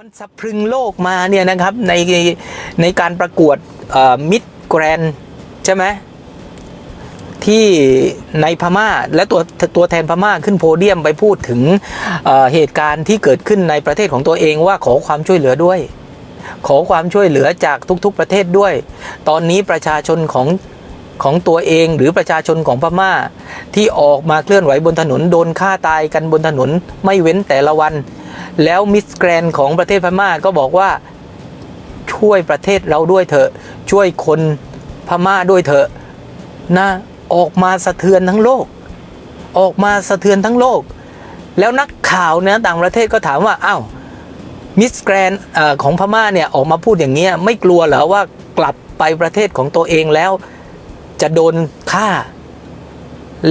มันสะพรึงโลกมาเนี่ยนะครับในในการประกวดมิดแกรนใช่ไหมที่ในพม่าและตัวตัวแทนพม่าขึ้นโพเดียมไปพูดถึงเเหตุการณ์ที่เกิดขึ้นในประเทศของตัวเองว่าขอความช่วยเหลือด้วย ขอความช่วยเหลือจากทุกๆประเทศด้วย ตอนนี้ประชาชนของของตัวเองหรือประชาชนของพม่า ที่ออกมาเคลื่อนไหวบนถนนโดนฆ่าตายกันบนถนนไม่เว้นแต่ละวัน แล้วมิสแกรนของประเทศพม่าก็บอกว่าช่วยประเทศเราด้วยเถอะ ช่วยคนพม่าด้วยเถอะนะออกมาสะเทือนทั้งโลก ออกมาสะเทือนทั้งโลก แล้วนักข่าวเนี่ยต่างประเทศก็ถามว่าอ้าวมิสแกรนของพม่าเนี่ยออกมาพูดอย่างเงี้ยไม่กลัวเหรอว่ากลับไปประเทศของตัวเองแล้ว จะโดนฆ่า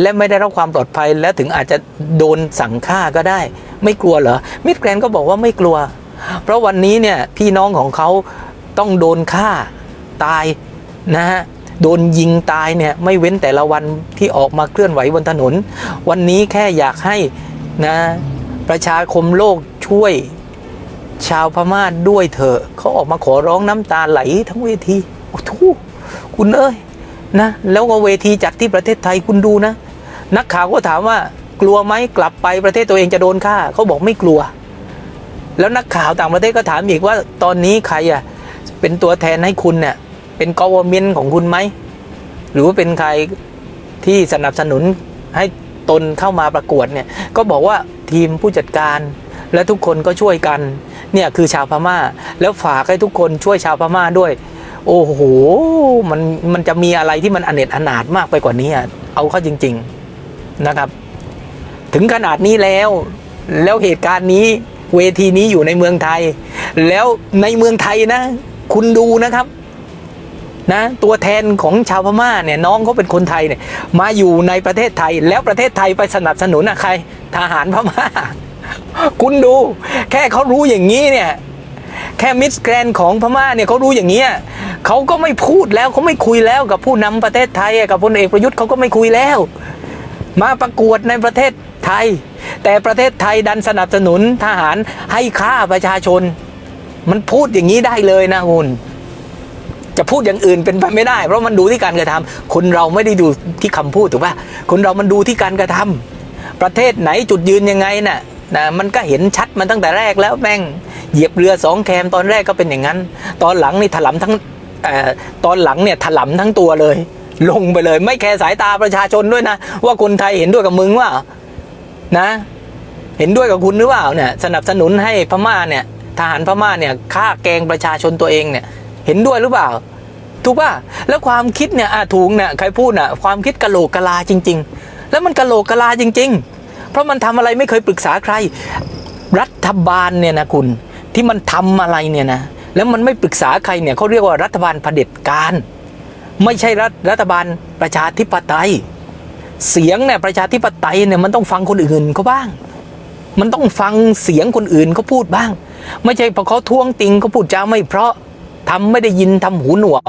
และไม่ได้รับความปลอดภัยและถึงอาจจะโดนสั่งฆ่าก็ได้ ไม่กลัวเหรอ มิดแกรนก็บอกว่าไม่กลัว เพราะวันนี้เนี่ยพี่น้องของเขาต้องโดนฆ่าตายนะฮะโดนยิงตายเนี่ยไม่เว้นแต่ละวันที่ออกมาเคลื่อนไหวบนถนน วันนี้แค่อยากให้นะประชาคมโลกช่วยชาวพม่าด้วยเถอะเขาออกมาขอร้องน้ำตาไหลทั้งเวทีโอ้โหคุณเอ้ยนะแล้วก็เวทีจัดที่ประเทศไทยคุณดูนะ นักข่าวก็ถามว่า กลัวไหมกลับไปประเทศตัวเองจะโดนฆ่าเขาบอกไม่กลัว แล้วนักข่าวต่างประเทศก็ถามอีกว่าตอนนี้ใครอะเป็นตัวแทนให้คุณเนี่ยเป็นกวเมนของคุณไหมหรือว่าเป็นใครที่สนับสนุนให้ตนเข้ามาประกวดเนี่ยก็บอกว่าทีมผู้จัดการ และทุกคนก็ช่วยกันเนี่ยคือชาวพม่า แล้วฝากให้ทุกคนช่วยชาวพม่าด้วย โอ้โหมันมันจะมีอะไรที่มันอเนจอนาถมากไปกว่านี้เอาเข้าจริง ๆนะครับ ถึงขนาดนี้แล้ว แล้วเหตุการณ์นี้เวทีนี้อยู่ในเมืองไทย แล้วในเมืองไทยนะ คุณดูนะครับนะตัวแทนของชาวพม่าเนี่ยน้องเขาเป็นคนไทยเนี่ยมาอยู่ในประเทศไทย แล้วประเทศไทยไปสนับสนุนอะใคร ทหารพม่า คุณดู แค่เขารู้อย่างนี้เนี่ยแค่มิสแกรนของพม่าเนี่ยเขารู้อย่างเงี้ยเขาก็ไม่พูดแล้วเขาไม่คุยแล้วกับผู้นำประเทศไทยกับพลเอกประยุทธ์เขาก็ไม่คุยแล้ว มาประกวดในประเทศ ทย แต่ประเทศไทยดันสนับสนุนทหารให้ฆ่าประชาชน มันพูดอย่างนี้ได้เลยนะคุณจะพูดอย่างอื่นเป็นไปไม่ได้ เพราะมันดูที่การกระทำคนเราไม่ได้ดูที่คำพูดถูกป่ะคนเรามันดูที่การกระทำประเทศไหนจุดยืนยังไงน่ะนะมันก็เห็นชัดมันตั้งแต่แรกแล้วแม่งเหยียบเรือสองแคมตอนแรกก็เป็นอย่างนั้น ตอนหลังนี่ถลำทั้งอตอนหลังเนี่ยถลำทั้งตัวเลย ลงไปเลย ไม่แคร์สายตาประชาชนด้วยนะ ว่าคนไทยเห็นด้วยกับมึงว่า นะ เห็นด้วยกับคุณหรือเปล่าเนี่ยสนับสนุนให้พม่าเนี่ยทหารพม่าเนี่ยฆ่าแกงประชาชนตัวเองเนี่ย เห็นด้วยหรือเปล่า ถูกป่ะแล้วความคิดเนี่ยอะถูกเนี่ยใครพูดน่ะความคิดกะโหลกกะลาจริง ๆ แล้วมันกะโหลกกะลาจริง ๆ เพราะมันทำอะไรไม่เคยปรึกษาใคร รัฐบาลเนี่ยนะคุณที่มันทำอะไรเนี่ยนะแล้วมันไม่ปรึกษาใครเนี่ยเขาเรียกว่ารัฐบาลเผด็จการ ไม่ใช่รัฐรัฐบาลประชาธิปไตย เสียงเนี่ยประชาธิปไตยเนี่ยมันต้องฟังคนอื่นเขาบ้าง มันต้องฟังเสียงคนอื่นเขาพูดบ้าง ไม่ใช่พอเขาท้วงติงเขาพูดจาไม่เพราะทำไม่ได้ยินทำหูหนวก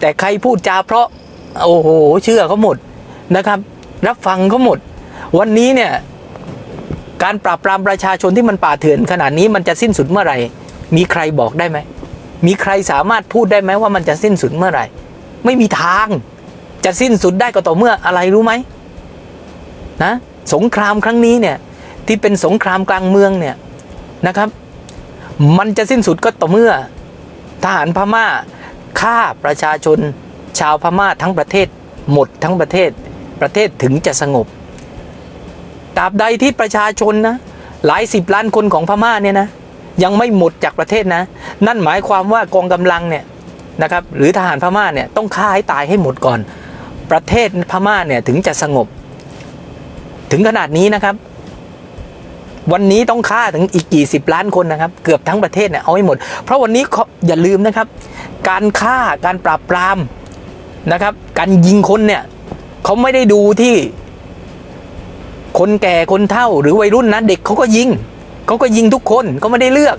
แต่ใครพูดจาเพราะโอ้โหเชื่อเขาหมดนะครับ รับฟังเขาหมด วันนี้เนี่ยการปราบปรามประชาชนที่มันป่าเถื่อนขนาดนี้มันจะสิ้นสุดเมื่อไหร่ มีใครบอกได้ไหม มีใครสามารถพูดได้ไหมว่ามันจะสิ้นสุดเมื่อไหร่ ไม่มีทาง จะสิ้นสุดได้ก็ต่อเมื่ออะไรรู้ไหม นะสงครามครั้งนี้เนี่ยที่เป็นสงครามกลางเมืองเนี่ยนะครับ มันจะสิ้นสุดก็ต่อเมื่อทหารพม่าฆ่าประชาชนชาวพม่าทั้งประเทศหมดทั้งประเทศประเทศถึงจะสงบตราบใดที่ประชาชนนะหลายสิบล้านคนของพม่าเนี่ยนะยังไม่หมดจากประเทศนะ นั่นหมายความว่ากองกำลังเนี่ยนะครับหรือทหารพม่าเนี่ยต้องฆ่าให้ตายให้หมดก่อน ประเทศพม่าเนี่ยถึงจะสงบ ถึงขนาดนี้นะครับ วันนี้ต้องฆ่าถึงอีกกี่สิบล้านคนนะครับ เกือบทั้งประเทศเนี่ยเอาให้หมด เพราะวันนี้อย่าลืมนะครับ การฆ่าการปราบปรามนะครับ การยิงคนเนี่ยเขาไม่ได้ดูที่ คนแก่คนเฒ่า หรือวัยรุ่นนะเด็กเขาก็ยิงเขาก็ยิงทุกคนเขาไม่ได้เลือก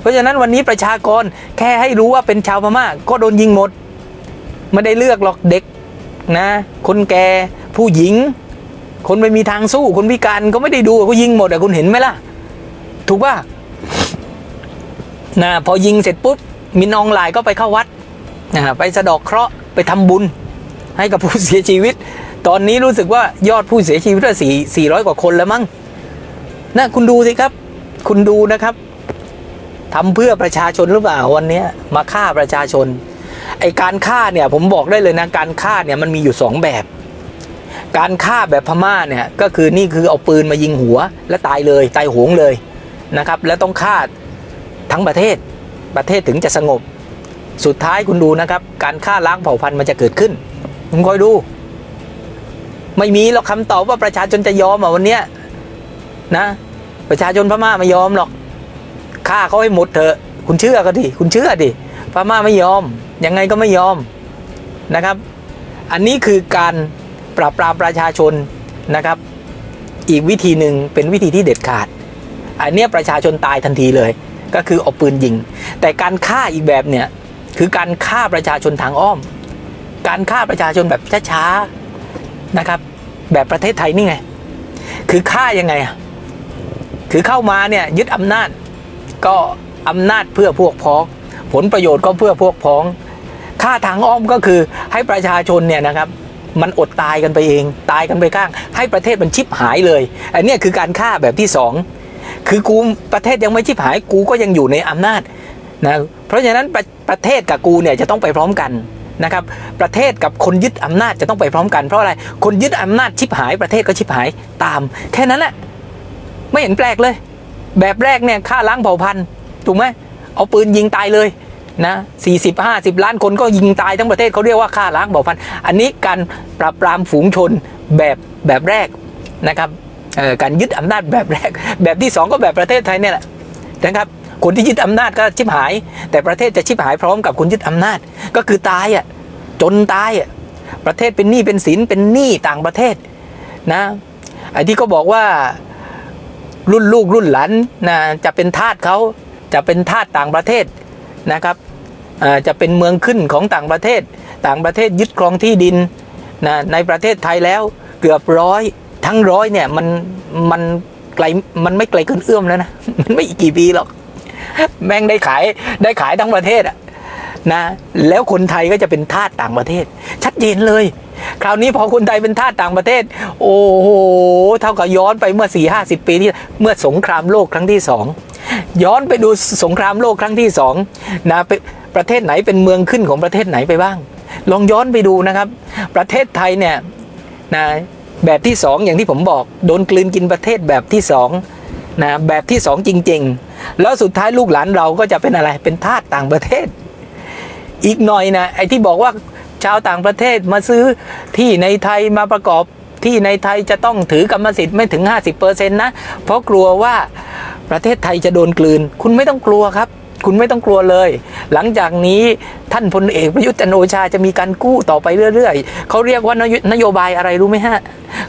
เพราะฉะนั้นวันนี้ประชากรแค่ให้รู้ว่าเป็นชาวพม่าก็โดนยิงหมด ไม่ได้เลือกหรอกเด็กนะ คนแก่ผู้หญิง คนไม่มีทางสู้คนพิการก็ไม่ได้ดูก็ยิงหมดอะคุณเห็นไหมล่ะ ถูกป่ะนะพอยิงเสร็จปุ๊บมินอองไลน์ก็ไปเข้าวัดนะไปสะดอกเคราะห์ไปทำบุญ ให้กับผู้เสียชีวิต ตอนนี้รู้สึกว่ายอดผู้เสียชีวิตสี่สี่ร้อยกว่าคนแล้วมั้งนะคุณดูสิครับ คุณดูนะครับทำเพื่อประชาชนหรือเปล่าวันนี้มาฆ่าประชาชนไอการฆ่าเนี่ยผมบอกได้เลยนะการฆ่าเนี่ยมันมีอยู่สองแบบ การฆ่าแบบพม่าเนี่ยก็คือนี่คือเอาปืนมายิงหัวและตายเลยตายโหงเลยนะครับ แล้วต้องฆ่าทั้งประเทศประเทศถึงจะสงบ สุดท้ายคุณดูนะครับ การฆ่าล้างเผ่าพันธุ์มันจะเกิดขึ้นคุณคอยดู ไม่มีหรอกคำตอบว่าประชาชนจะยอมอะวันเนี้ยนะ ประชาชนพม่าไม่ยอมหรอกฆ่าเขาให้หมดเถอะ คุณเชื่อก็ดิคุณเชื่อดิพม่าไม่ยอมยังไงก็ไม่ยอมนะครับ อันนี้คือการ ปราบปรามประชาชนนะครับ อีกวิธีหนึ่งเป็นวิธีที่เด็ดขาด อันนี้ประชาชนตายทันทีเลย ก็คือเอาปืนยิง แต่การฆ่าอีกแบบเนี่ยคือการฆ่าประชาชนทางอ้อม การฆ่าประชาชนแบบช้าๆนะครับ แบบประเทศไทยนี่ไง คือฆ่ายังไงอะคือเข้ามาเนี่ยยึดอำนาจก็อำนาจเพื่อพวกพ้อง ผลประโยชน์ก็เพื่อพวกพ้อง ค่าทางอ้อมก็คือให้ประชาชนเนี่ยนะครับ มันอดตายกันไปเอง ตายกันไปข้าง ให้ประเทศมันชิบหายเลย อันนี้คือการฆ่าแบบที่สองคือกูประเทศยังไม่ชิบหายกูก็ยังอยู่ในอำนาจนะเพราะฉะนั้นประประเทศกับกูเนี่ยจะต้องไปพร้อมกันนะครับ ประเทศกับคนยึดอำนาจจะต้องไปพร้อมกันเพราะอะไร คนยึดอำนาจชิบหาย ประเทศก็ชิบหายตาม แค่นั้นแหละไม่เห็นแปลกเลย แบบแรกเนี่ยฆ่าล้างเผ่าพันธุ์ถูกไหมเอาปืนยิงตายเลย นะสี่สิบห้าสิบล้านคนก็ยิงตายทั้งประเทศเขาเรียกว่าฆ่าล้างเผ่าพันธุ์อันนี้การปราบปรามฝูงชนแบบแบบแรกนะครับการยึดอำนาจแบบแรก แบบที่สองก็แบบประเทศไทยเนี่ยแหละนะครับคนที่ยึดอำนาจก็ชิบหาย แต่ประเทศจะชิบหายพร้อมกับคนยึดอำนาจก็คือตายอะจนตายอะประเทศเป็นหนี้เป็นสินเป็นหนี้ต่างประเทศนะไอ้ที่เขาบอกว่ารุ่นลูกรุ่นหลานนะจะเป็นทาสเขาจะเป็นทาสต่างประเทศ นะครับจะเป็นเมืองขึ้นของต่างประเทศ ต่างประเทศยึดครองที่ดินนะในประเทศไทยแล้วเกือบร้อยทั้งร้อยเนี่ยมันมันไกลมันไม่ไกลเกินเอื้อมแล้วนะมันไม่อีกกี่ปีหรอก แม่งได้ขายได้ขายทั้งประเทศอะนะแล้วคนไทยก็จะเป็นทาสต่างประเทศ ชัดเจนเลย คราวนี้พอคนไทยเป็นทาสต่างประเทศ โอ้โหเท่ากับย้อนไปเมื่อ4ี่ห้าสิบปีที่เมื่อสงครามโลกครั้งที่สอง ย้อนไปดูสงครามโลกครั้งที่สองนะไปประเทศไหนเป็นเมืองขึ้นของประเทศไหนไปบ้าง ลองย้อนไปดูนะครับ ประเทศไทยเนี่ยนะแบบที่สองอย่างที่ผมบอก โดนกลืนกินประเทศแบบที่สองนะแบบที่สองจริง ๆ แล้วสุดท้ายลูกหลานเราก็จะเป็นอะไรเป็นทาสต่างประเทศ อีกหน่อยนะไอ้ที่บอกว่าชาวต่างประเทศมาซื้อที่ในไทยมาประกอบที่ในไทยจะต้องถือกรรมสิทธิ์ไม่ถึง 50%นะ เพราะกลัวว่า ประเทศไทยจะโดนกลืน คุณไม่ต้องกลัวครับ คุณไม่ต้องกลัวเลย หลังจากนี้ท่านพลเอกประยุทธ์จันโอชาจะมีการกู้ต่อไปเรื่อยๆเขาเรียกว่านโยบายอะไรรู้ไหมฮะ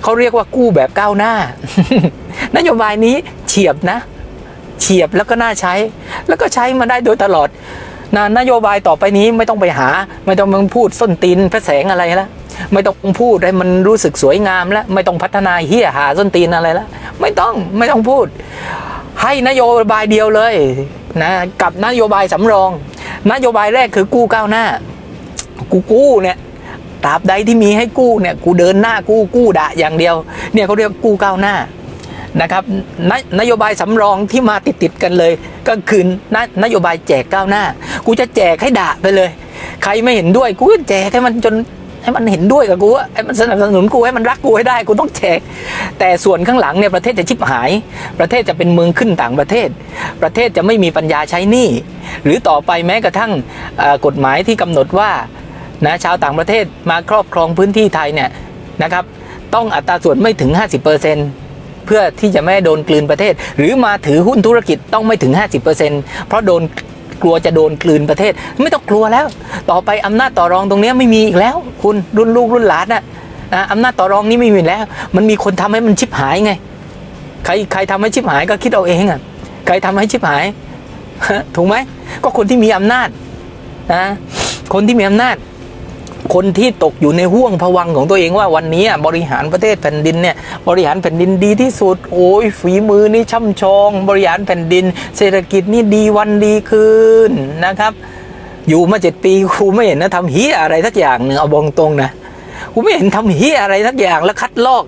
เขาเรียกว่ากู้แบบก้าวหน้า นโยบายนี้เฉียบนะ เฉียบแล้วก็น่าใช้ แล้วก็ใช้มาได้โดยตลอดนะนโยบายต่อไปนี้ไม่ต้องไปหา ไม่ต้องมาพูดส้นตีนพระแสงอะไรแล้วไม่ต้องพูดให้มันรู้สึกสวยงามแล้ว ไม่ต้องพัฒนาเฮียหาส้นตีนอะไรแล้วไม่ต้องไม่ต้องพูด ให้นโยบายเดียวเลยนะกับนโยบายสำรอง นโยบายแรกคือกู้ก้าวหน้า กูกู้เนี่ยตราบใดที่มีให้กู้เนี่ยกูเดินหน้ากู้กู้ด่าอย่างเดียว เนี่ยเขาเรียกกู้ก้าวหน้านะครับนนโยบายสำรองที่มาติดติดกันเลย ก็คือนนโยบายแจกก้าวหน้า กูจะแจกให้ด่าไปเลย ใครไม่เห็นด้วยกูก็แจกให้มันจน ให้มันเห็นด้วยกับกูให้มันสนับสนุนกูให้มันรักกูให้ได้กูต้องแจก แต่ส่วนข้างหลังเนี่ยประเทศจะชิบหาย ประเทศจะเป็นเมืองขึ้นต่างประเทศ ประเทศจะไม่มีปัญญาใช้หนี้หรือต่อไปแม้กระทั่งกฎหมายที่กำหนดว่านะชาวต่างประเทศมาครอบครองพื้นที่ไทยเนี่ยนะครับต้องอัตราส่วนไม่ถึง 50%เเพื่อที่จะไม่โดนกลืนประเทศ หรือมาถือหุ้นธุรกิจต้องไม่ถึง 50%เพราะโดน กลัวจะโดนกลืนประเทศ ไม่ต้องกลัวแล้ว ต่อไปอำนาจต่อรองตรงนี้ไม่มีอีกแล้ว คุณรุ่นลูกรุ่นหลานน่ะอะอำนาจต่อรองนี้ไม่มีแล้ว มันมีคนทำให้มันชิบหายไง ใครใครทำให้ชิบหายก็คิดเอาเองอะใครทำให้ชิบหายถูกไหมก็คนที่มีอำนาจนะคนที่มีอำนาจ คนที่ตกอยู่ในห่วงผวังของตัวเองว่าวันนี้บริหารประเทศแผ่นดินเนี่ยบริหารแผ่นดินดีที่สุด โอ้ยฝีมือนี่ช่ำชอง บริหารแผ่นดิน เศรษฐกิจนี่ดีวันดีคืนนะครับ อยู่มาเจ็ดปีครูไม่เห็นนะทำเฮียอะไรสักอย่างหนึ่งเอาบองตรงนะครูไม่เห็นทำเฮียอะไรสักอย่างแล้วคัดลอก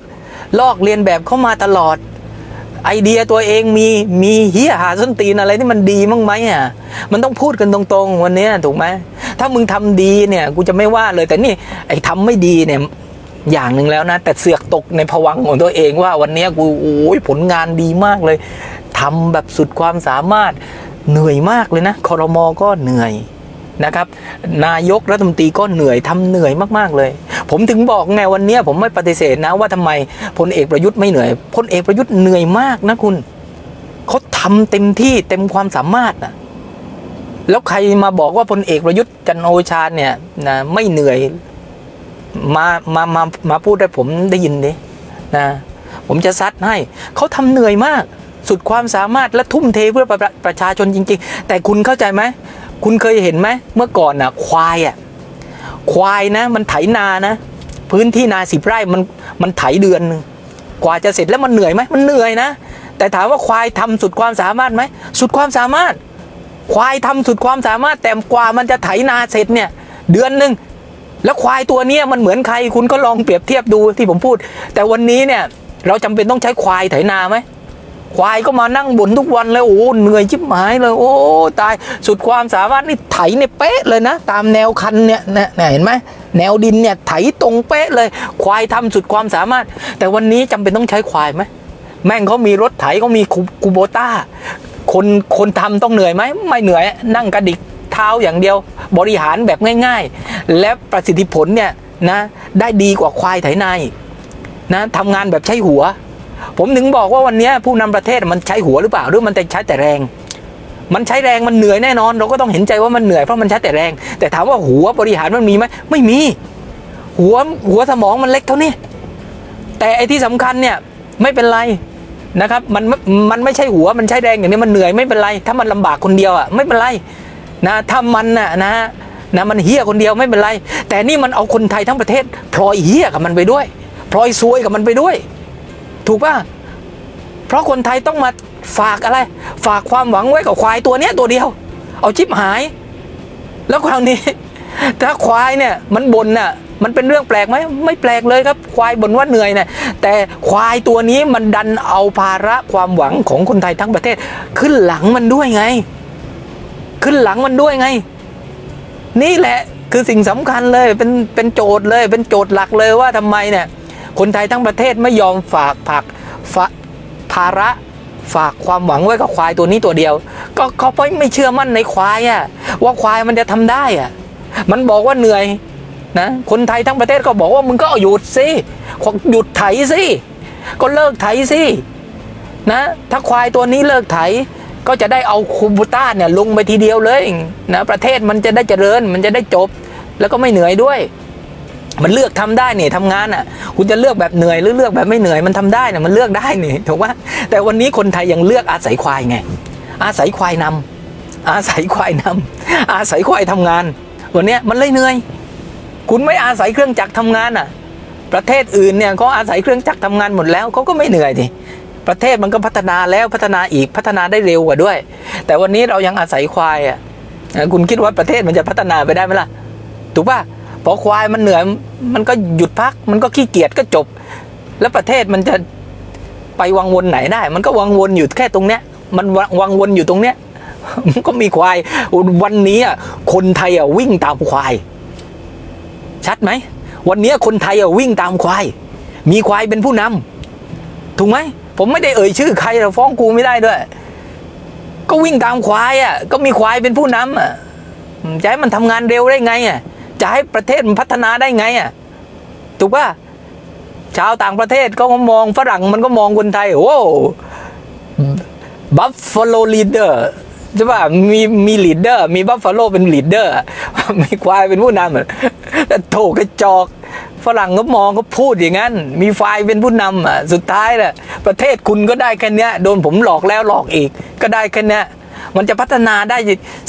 ลอกเรียนแบบเข้ามาตลอดไอเดียตัวเองมีมีเฮียหาส้นตีนอะไรที่มันดีมั้งไหมอะมันต้องพูดกันตรงๆวันนี้ถูกไหม ถ้ามึงทำดีเนี่ยกูจะไม่ว่าเลยแต่นี่ไอ้ทำไม่ดีเนี่ยอย่างหนึ่งแล้วนะ แต่เสือกตกในภวังของตัวเองว่าวันนี้กูโอ้ยผลงานดีมากเลยทำแบบสุดความสามารถเหนื่อยมากเลยนะคอรมอก็เหนื่อยนะครับ นายกรัฐมนตรีก็เหนื่อยทำเหนื่อยมากๆเลย ผมถึงบอกไงวันนี้ผมไม่ปฏิเสธนะว่าทำไมพลเอกประยุทธ์ไม่เหนื่อยพลเอกประยุทธ์เหนื่อยมากนะคุณเขาทำเต็มที่เต็มความสามารถนะ แล้วใครมาบอกว่าพลเอกประยุทธ์จันโอชาเนี่ยนะไม่เหนื่อยมามามามาพูดให้ผมได้ยินดินะผมจะซัดให้ เขาทำเหนื่อยมาก สุดความสามารถและทุ่มเทเพื่อประประชาชนจริง ๆ แต่คุณเข้าใจไหม คุณเคยเห็นไหม เมื่อก่อนน่ะ ควายอะควายนะ มันไถนานะ พื้นที่นาสิบไร่มันมันไถเดือนหนึงกว่าจะเสร็จแล้วมันเหนื่อยไหมมันเหนื่อยนะ แต่ถามว่าควายทำสุดความสามารถไหม สุดความสามารถ ควายทำสุดความสามารถแต่กว่ามันจะไถนาเสร็จเนี่ยเดือนหนึ่งแล้วควายตัวนี้มันเหมือนใครคุณก็ลองเปรียบเทียบดูที่ผมพูด แต่วันนี้เนี่ยเราจำเป็นต้องใช้ควายไถนาไหมควายก็มานั่งบ่นทุกวันเลยโอ้เหนื่อยชิบหายเลย โอ้ตายสุดความสามารถนี่ไถเนี่ยเป๊ะเลยนะ ตามแนวคันเนี่ยเนี่ยเห็นไหมแนวดินเนี่ยไถตรงเป๊ะเลย ควายทำสุดความสามารถ แต่วันนี้จำเป็นต้องใช้ควายไหมแม่งเขามีรถไถเขามีคูโบต้า คนคนทำต้องเหนื่อยไหมไม่เหนื่อยนั่งกระดิกเท้าอย่างเดียว บริหารแบบง่าย ๆ และประสิทธิผลเนี่ยนะได้ดีกว่าควายไถนาอีกนะทำงานแบบใช้หัว ผมถึงบอกว่าวันนี้ผู้นำประเทศมันใช้หัวหรือเปล่าหรือมันแต่ใช้แต่แรง มันใช้แรงมันเหนื่อยแน่นอน เราก็ต้องเห็นใจว่ามันเหนื่อยเพราะมันใช้แต่แรง แต่ถามว่าหัวบริหารมันมีไหมไม่มี หัวหัวสมองมันเล็กเท่านี้แต่ไอ้ที่สำคัญเนี่ยไม่เป็นไร นะครับมันมันไม่ใช่หัวมันใช้แรงอย่างนี้มันเหนื่อยไม่เป็นไร ถ้ามันลำบากคนเดียวอะไม่เป็นไรนะถ้ามันน่ะนะนะมันเฮี้ยคนเดียวไม่เป็นไร แต่นี่มันเอาคนไทยทั้งประเทศพลอยเฮี้ยกับมันไปด้วยพลอยซวยกับมันไปด้วย ถูกป่ะเพราะคนไทยต้องมาฝากอะไร ฝากความหวังไว้กับควายตัวเนี้ยตัวเดียว เอาชิปหาย แล้วคราวนี้ ถ้าควายเนี่ยมันบ่นน่ะ มันเป็นเรื่องแปลกไหมไม่แปลกเลยครับ ควายบ่นว่าเหนื่อยนะแต่ควายตัวนี้มันดันเอาภาระความหวังของคนไทยทั้งประเทศ ขึ้นหลังมันด้วยไง ขึ้นหลังมันด้วยไง นี่แหละคือสิ่งสำคัญเลยเป็นเป็นโจทย์เลย เป็นโจทย์หลักเลยว่าทำไมเนี่ย คนไทยทั้งประเทศไม่ยอมฝากผักฝาภาระฝากความหวังไว้กับควายตัวนี้ตัวเดียว ก็เขาไม่ไม่เชื่อมั่นในควายอะว่าควายมันจะทำได้อะมันบอกว่าเหนื่อย นะคนไทยทั้งประเทศก็บอกว่ามึงก็หยุดสิหยุดไถสิก็เลิกไถสินะถ้าควายตัวนี้เลิกไถก็จะได้เอาคูบูต้าเนี่ยลงไปทีเดียวเลยนะประเทศมันจะได้เจริญมันจะได้จบ แล้วก็ไม่เหนื่อยด้วย มันเลือกทำได้เนี่ยทำงานอะ คุณจะเลือกแบบเหนื่อยหรือเลือกแบบไม่เหนื่อยมันทำได้เนี่ยมันเลือกได้เนี่ยถูกไหมแต่วันนี้คนไทยยังเลือกอาศัยควายไง อาศัยควายนำอาศัยควายนำอาศัยควายทำงานวันนี้มันเลยเหนื่อย คุณไม่อาศัยเครื่องจักรทำงานอะ ประเทศอื่นเนี่ยเขาอาศัยเครื่องจักรทำงานหมดแล้วเขาก็ไม่เหนื่อยทีประเทศมันก็พัฒนาแล้วพัฒนาอีกพัฒนาได้เร็วกว่าด้วย แต่วันนี้เรายังอาศัยควายอะคุณคิดว่าประเทศมันจะพัฒนาไปได้ไหมล่ะ ถูกป่ะพอควายมันเหนื่อยมันก็หยุดพัก มันก็ขี้เกียจก็จบ แล้วประเทศมันจะไปวังวนไหนได้ มันก็วังวนอยู่แค่ตรงเนี้ย มันวังวนอยู่ตรงเนี้ย มันก็มีควายวันนี้อะคนไทยอะวิ่งตามควาย ชัดไหม วันนี้คนไทยอะวิ่งตามควาย มีควายเป็นผู้นำถูกไหม ผมไม่ได้เอ่ยชื่อใครเราฟ้องกูไม่ได้ด้วย ก็วิ่งตามควายอะก็มีควายเป็นผู้นำอะจะให้มันทำงานเร็วได้ไงอะจะให้ประเทศมันพัฒนาได้ไงอะถูกป่ะชาวต่างประเทศก็มองฝรั่งมันก็มองคนไทยโอ้บัฟฟาโลลีเดอร์ ใช่ป่ะมีมีลีดเดอร์ มีบัฟฟาโลเป็นลีดเดอร์มีควายเป็นผู้นำแต่โถกระจอกฝรั่งก็มองก็พูดอย่างนั้น มีไฟเป็นผู้นำอะสุดท้ายแหละประเทศคุณก็ได้แค่นี้โดนผมหลอกแล้วหลอกอีก ก็ได้แค่นี้มันจะพัฒนาได้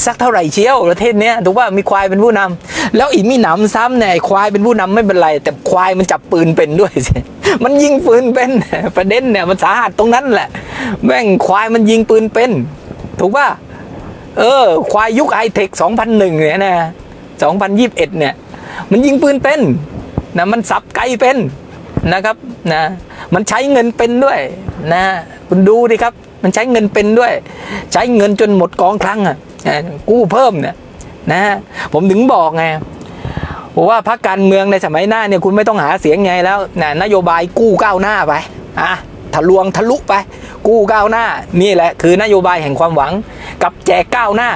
สักเท่าไหร่เชียวประเทศเนี้ยถูกว่ามีควายเป็นผู้นำแล้วอีกมีหนำซ้ำเนี่ยควายเป็นผู้นำไม่เป็นไร แต่ควายมันจับปืนเป็นด้วยสิมันยิงปืนเป็นประเด็นเนี่ยมันสาหัสตรงนั้นแหละแม่งควายมันยิงปืนเป็น ถูกป่ะ เออ ควายยุคไฮเทค2001 เนี่ยนะ 2021 เนี่ย มันยิงปืนเป็นนะมันสับไกลเป็นนะครับนะมันใช้เงินเป็นด้วยนะคุณดูดิครับ มันใช้เงินเป็นด้วย ใช้เงินจนหมดกองคลังอะนะกู้เพิ่มเนี่ยนะผมถึงบอกไงว่าพรรคการเมืองในสมัยหน้าเนี่ยคุณไม่ต้องหาเสียงไงแล้วนะนโยบายกู้ก้าวหน้าไปอะ ทะลวงทะลุไป กู้ก้าวหน้า นี่แหละคือนโยบายแห่งความหวัง กับแจกก้าวหน้า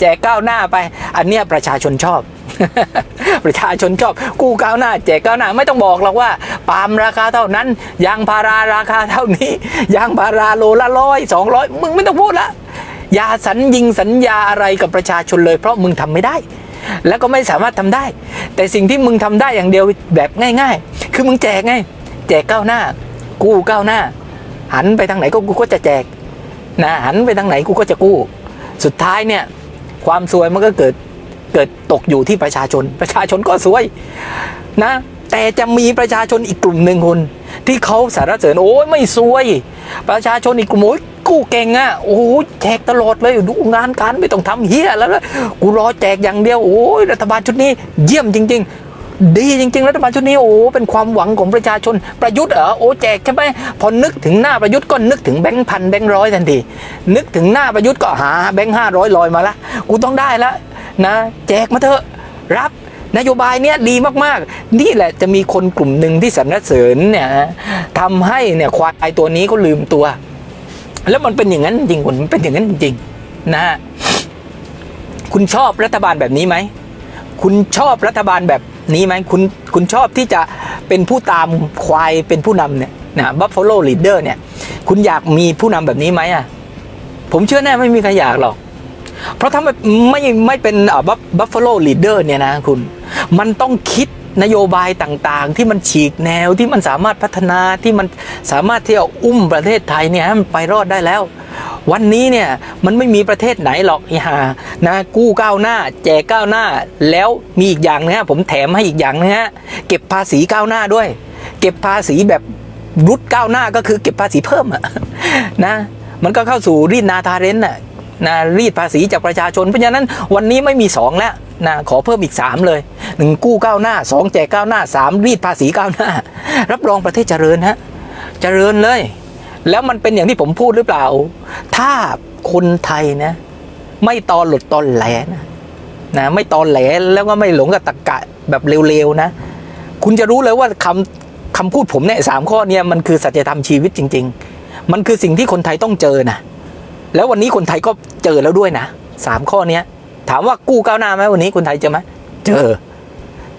แจกก้าวหน้าไป อันเนี้ยประชาชนชอบ ประชาชนชอบ กู้ก้าวหน้า แจกก้าวหน้าไม่ต้องบอกหรอกว่าปาล์มราคาเท่านั้นยางพาราราคาเท่านี้ยางพาราโลละร้อยสองร้อยมึงไม่ต้องพูดละอย่าสัญญิงสัญญาอะไรกับประชาชนเลย เพราะมึงทำไม่ได้ แล้วก็ไม่สามารถทำได้ แต่สิ่งที่มึงทำได้อย่างเดียวแบบง่าย ๆ คือมึงแจกไงแจกก้าวหน้า กู้ก้าวหน้า หันไปทางไหนก็กูก็จะแจกนะหันไปทางไหนกูก็จะกู้ สุดท้ายเนี่ยความซวยมันก็เกิดเกิดตกอยู่ที่ประชาชน ประชาชนก็ซวยนะแต่จะมีประชาชนอีกกลุ่มหนึ่งคน ที่เขาสารเสริญโอ้ยไม่ซวย ประชาชนอีกกลุ่มโอ้ยกู้เก่งอะโอ้ยแจกตลอดเลยดูงานการไม่ต้องทำเฮียแล้วกูรอแจกอย่างเดียวโอ้ยรัฐบาลชุดนี้เยี่ยมจริง ๆ ดีจริง ๆ รัฐบาลชุดนี้โอ้เป็นความหวังของประชาชนประยุทธ์เหรอโอ้แจกใช่ไหมพอนึกถึงหน้าประยุทธ์ก็นึกถึงแบงค์พันแบงค์ร้อยทันทีนึกถึงหน้าประยุทธ์ก็หาแบงค์ห้าร้อยลอยมาละกูต้องได้ล้วนะแจกมาเถอะรับนโยบายเนี้ยดีมากๆ นี่แหละจะมีคนกลุ่มหนึ่งที่สรรเสริญเนี่ยทำให้เนี่ยควายตัวนี้ก็ลืมตัว แล้วมันเป็นอย่างนั้นจริงคุณมันเป็นอย่างนั้นจริงนะฮะคุณชอบรัฐบาลแบบนี้ไหม คุณชอบรัฐบาลแบบ นี้ไหมคุณคุณชอบที่จะเป็นผู้ตามควายเป็นผู้นำเนี่ยนะบัฟฟาโลลีดเดอร์เนี่ย คุณอยากมีผู้นำแบบนี้ไหมอะผมเชื่อแน่ไม่มีใครอยากหรอก เพราะถ้าไม่ไม่ไม่เป็นบัฟบัฟฟาโลลีดเดอร์เนี่ยนะคุณ มันต้องคิดนโยบายต่างๆ ที่มันฉีกแนวที่มันสามารถพัฒนาที่มันสามารถที่จะอุ้มประเทศไทยเนี่ยให้มันไปรอดได้แล้ว วันนี้เนี่ยมันไม่มีประเทศไหนหรอกอ้ห่านะกู้ก้าวหน้า แจกก้าวหน้า แล้วมีอีกอย่างนะฮะผมแถมให้อีกอย่างนะฮะเก็บภาษีก้าวหน้าด้วย เก็บภาษีแบบรุดก้าวหน้าก็คือเก็บภาษีเพิ่มอะนะมันก็เข้าสู่รีดนาทาเรนน่ะนะรีดภาษีจากประชาชนเพราะฉะนั้นวันนี้ไม่มีสองแล้วนะขอเพิ่มอีกสามเลยหนึ่งกู้ก้าวหน้าสองแจกก้าวหน้าสามรีดภาษีก้าวหน้า รับรองประเทศเจริญฮะเจริญเลย แล้วมันเป็นอย่างที่ผมพูดหรือเปล่า ถ้าคนไทยนะ ไม่ตอนหลุดตอนแหลนะนะไม่ตอนแหลแล้วก็ไม่หลงกับตะกะแบบเร็วๆนะ คุณจะรู้เลยว่าคำคำพูดผมเนี่ยสามข้อเนี่ยมันคือสัจธรรมชีวิตจริง ๆ มันคือสิ่งที่คนไทยต้องเจอนะแล้ววันนี้คนไทยก็เจอแล้วด้วยนะสามข้อเนี้ย ถามว่ากู้ก้าวหน้าไหมวันนี้คนไทยเจอไหมเจอ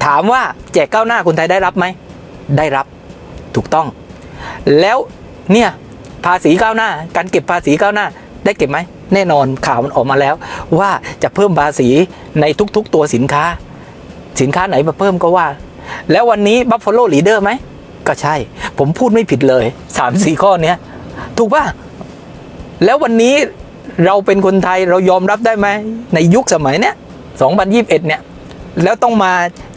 ถามว่าแจกก้าวหน้าคนไทยได้รับไหมได้รับถูกต้อง แล้วเนี่ย ภาษีก้าวหน้า การเก็บภาษีก้าวหน้า ได้เก็บไหมแน่นอนข่าวมันออกมาแล้ว ว่าจะเพิ่มภาษีในทุกๆตัวสินค้า สินค้าไหนมาเพิ่มก็ว่า แล้ววันนี้บัฟฟาโลลีเดอร์ไหมก็ใช่ ผมพูดไม่ผิดเลยสามสี่ข้อเนี้ยถูกป่ะแล้ววันนี้เราเป็นคนไทยเรายอมรับได้ไหมในยุคสมัยเนี้ย2021 เนี่ย แล้วต้องมา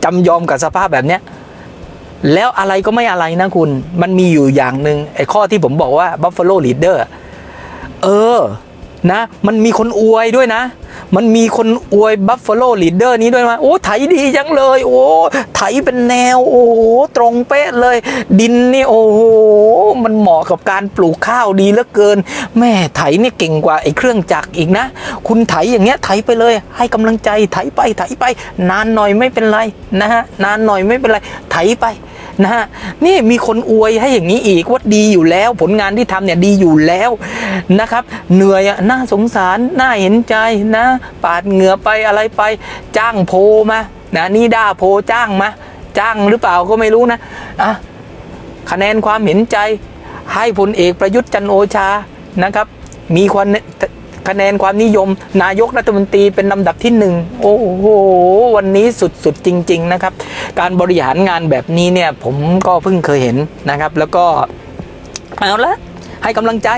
จำยอมกับสภาพแบบเนี้ย แล้วอะไรก็ไม่อะไรนะคุณ มันมีอยู่อย่างหนึ่งไอ้ข้อที่ผมบอกว่า Buffalo Leader เออนะ มันมีคนอวยด้วยนะ มันมีคนอวย Buffalo Leader นี้ด้วยนะโอ้ไถดีจังเลย โอ้ไถเป็นแนว โอ้ตรงเป๊ะเลย ดินนี่โอ้โหมันเหมาะกับการปลูกข้าวดีเหลือเกิน แม่ไถนี่เก่งกว่าไอ้เครื่องจักรอีกนะ คุณไถอย่างเงี้ยไถไปเลย ให้กำลังใจไถไปไถไป นานหน่อยไม่เป็นไรนะฮะนานหน่อยไม่เป็นไรไถไป นะฮะนี่มีคนอวยให้อย่างนี้อีกว่าดีอยู่แล้ว ผลงานที่ทำเนี่ยดีอยู่แล้วนะครับ เหนื่อยอะน่าสงสารน่าเห็นใจนะ ปาดเหงื่อไปอะไรไป จ้างโพมานะนี่ด้าโพจ้างมาจ้างหรือเปล่าก็ไม่รู้นะอะคะแนนความเห็นใจให้พลเอกประยุทธ์จันโอชานะครับ มีความ คะแนนความนิยม นายกรัฐมนตรีเป็นลำดับที่หนึ่งโอ้โห วันนี้สุดๆจริง ๆ นะครับ การบริหารงานแบบนี้เนี่ย ผมก็เพิ่งเคยเห็นนะครับ แล้วก็เอาละให้กำลังใจ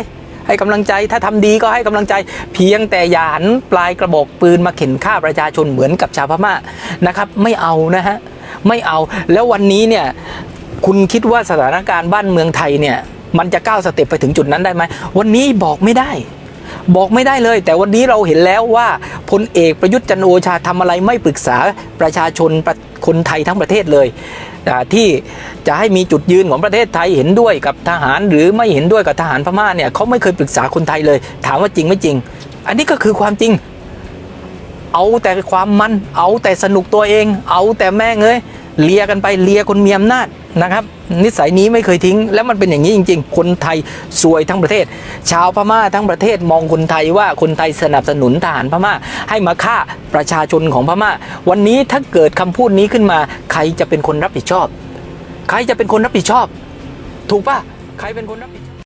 ให้กำลังใจถ้าทำดีก็ให้กำลังใจเพียงแต่อย่าหันปลายกระบอกปืนมาเข็นฆ่าประชาชนเหมือนกับชาวพม่านะครับไม่เอานะฮะไม่เอาแล้ววันนี้เนี่ยคุณคิดว่าสถานการณ์บ้านเมืองไทยเนี่ยมันจะก้าวสเต็ปไปถึงจุดนั้นได้ไหมวันนี้บอกไม่ได้ บอกไม่ได้เลย แต่วันนี้เราเห็นแล้วว่าพลเอกประยุทธ์จันโอชาทำอะไรไม่ปรึกษาประชาชนคนไทยทั้งประเทศเลยที่จะให้มีจุดยืนของประเทศไทยเห็นด้วยกับทหารหรือไม่เห็นด้วยกับทหารพม่าเนี่ยเขาไม่เคยปรึกษาคนไทยเลย ถามว่าจริงไม่จริง อันนี้ก็คือความจริง เอาแต่ความมัน เอาแต่สนุกตัวเอง เอาแต่แม่งเอ้ย เลียกันไปเลียคนมีอำนาจนะครับ นิสัยนี้ไม่เคยทิ้ง แล้วมันเป็นอย่างนี้จริง ๆ คนไทยซวยทั้งประเทศ ชาวพม่าทั้งประเทศมองคนไทยว่าคนไทยสนับสนุนทหารพม่า ให้มาฆ่าประชาชนของพม่า วันนี้ถ้าเกิดคำพูดนี้ขึ้นมา ใครจะเป็นคนรับผิดชอบ ใครจะเป็นคนรับผิดชอบ ถูกปะใครเป็นคนรับผิด